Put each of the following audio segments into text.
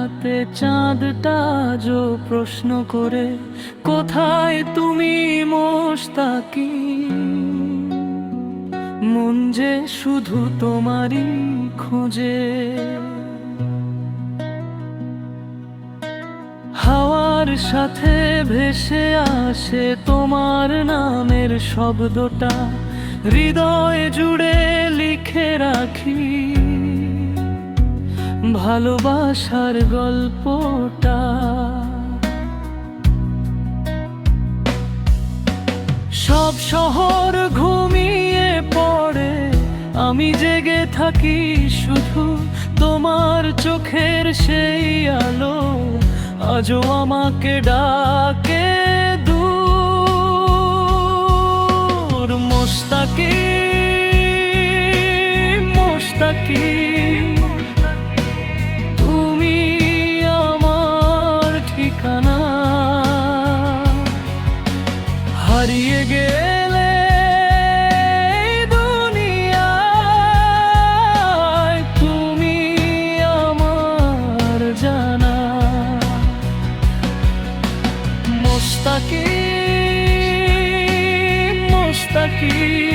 আকাশে চাঁদটা যো প্রশ্ন করে, কোথায় তুমি মোস্তাকি মন যে শুধু তোমারই খোঁজে। হাওয়ার সাথে ভেসে আসে তোমার নামের শব্দটা, হৃদয় জুড়ে লিখে রাখি। ভালোবাসার গল্পটা। সব শহর ঘুমিয়ে পড়ে, আমি জেগে থাকি শুধু তোমার চোখের সেই আলো। আজও আমাকে ডাকে মোস্তাকি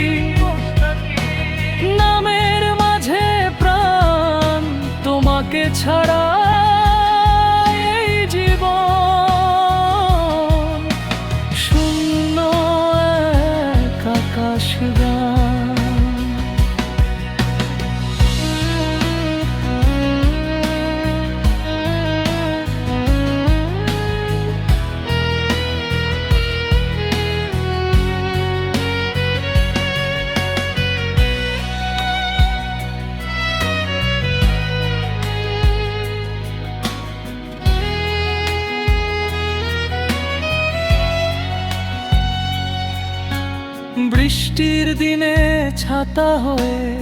বৃষ্টির দিনে ছাতা হয়ে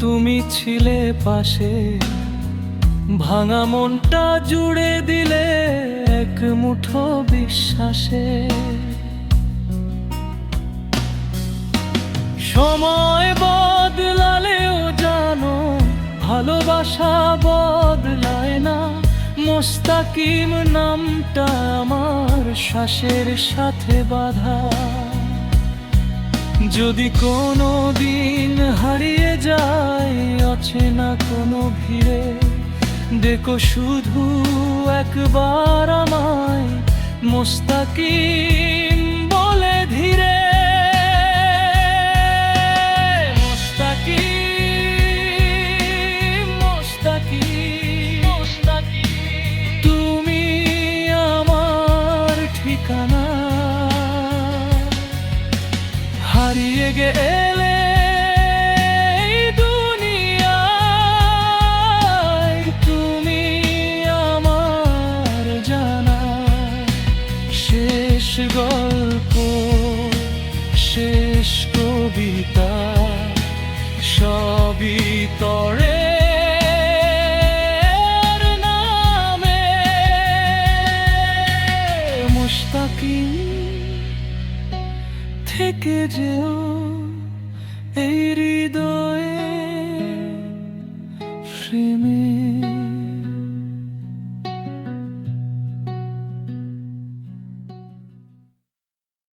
তুমি ছিলে পাশে। ভাঙা মনটা জুড়ে দিলে এক মুঠো বিশ্বাসে। সময় বদলালেও জানো, ভালোবাসা বদলায় না। মোস্তাকিম নামটা আমার শ্বাসের সাথে বাধা। যদি কোনো দিন হারিয়ে যায় আছে না কোনো ভিড়ে দেখো শুধু একবার আমায় মোস্তাকিম এই দুনিয়ায় তুমি আমার জানা। শেষ গল্প, শেষ কবিতা, সবই তরে নামে। মুস্তাকিম থেকে যেও এই হৃদয়ে সীমিত